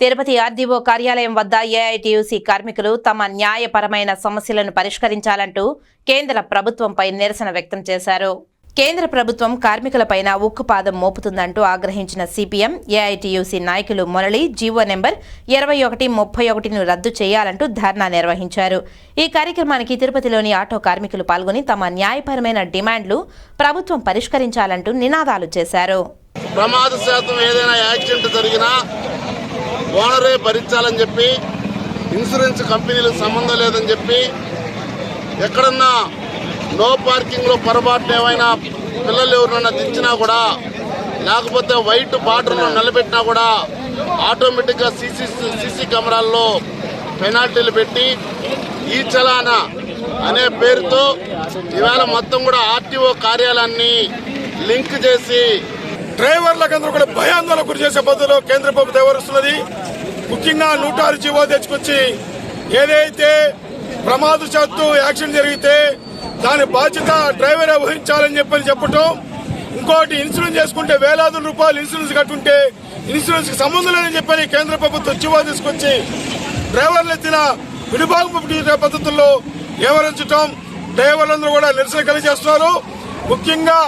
Tirupati RDO కార్యాలయం వద్ద AITUC కార్మికులు తమ న్యాయపరమైన సమస్యలను పరిష్కరించాలంటూ కేంద్ర ప్రభుత్వంపై నిరసన వ్యక్తం చేశారు. కేంద్ర ప్రభుత్వం కార్మికులపైన ఉక్కుపాదం మోపుతుందంటూ ఆగ్రహించిన సిపిఎం ఏఐటీయూసీ నాయకులు మురళి జీవో నెంబర్ ఇరవై ఒకటి ముప్పై ఒకటిను రద్దు చేయాలంటూ ధర్నా నిర్వహించారు. ఈ కార్యక్రమానికి తిరుపతిలోని ఆటో కార్మికులు పాల్గొని తమ న్యాయపరమైన డిమాండ్లు ప్రభుత్వం పరిష్కరించాలంటూ నినాదాలు చేశారు. ప్రమాద శాతం ఏదైనా యాక్సిడెంట్ జరిగినా ఓనరే భరించాలని చెప్పి ఇన్సూరెన్స్ కంపెనీలకు సంబంధం లేదని చెప్పి ఎక్కడన్నా నో పార్కింగ్లో పొరపాటు ఏమైనా పిల్లలు ఎవరినన్నా దించినా కూడా లేకపోతే వైట్ బార్డర్లో నిలబెట్టినా కూడా ఆటోమేటిక్గా సీసీ సీసీ కెమెరాల్లో పెనాల్టీలు పెట్టి ఈ చలాన అనే పేరుతో ఇవాళ మొత్తం కూడా ఆర్టీఓ కార్యాలయాన్ని లింక్ చేసి డ్రైవర్లకందరూ కూడా భయాందోళన గురి చేసే పద్ధతిలో కేంద్ర ప్రభుత్వం వ్యవహరిస్తున్నది. ముఖ్యంగా నూట ఆరు జీవో తెచ్చుకొచ్చి ఏదైతే ప్రమాదశాత్తు యాక్సిడెంట్ జరిగితే దాని బాధ్యత డ్రైవరే వహించాలని చెప్పని చెప్పటం ఇంకోటి ఇన్సూరెన్స్ చేసుకుంటే వేలాది రూపాయలు ఇన్సూరెన్స్ కట్టుంటే ఇన్సూరెన్స్కి సంబంధం లేదని చెప్పని కేంద్ర ప్రభుత్వం జీవో తీసుకొచ్చి డ్రైవర్లు ఎత్తిన విడిభాగం పద్ధతుల్లో వ్యవహరించటం డ్రైవర్లందరూ కూడా నిరసన కలిగజేస్తున్నారు. ముఖ్యంగా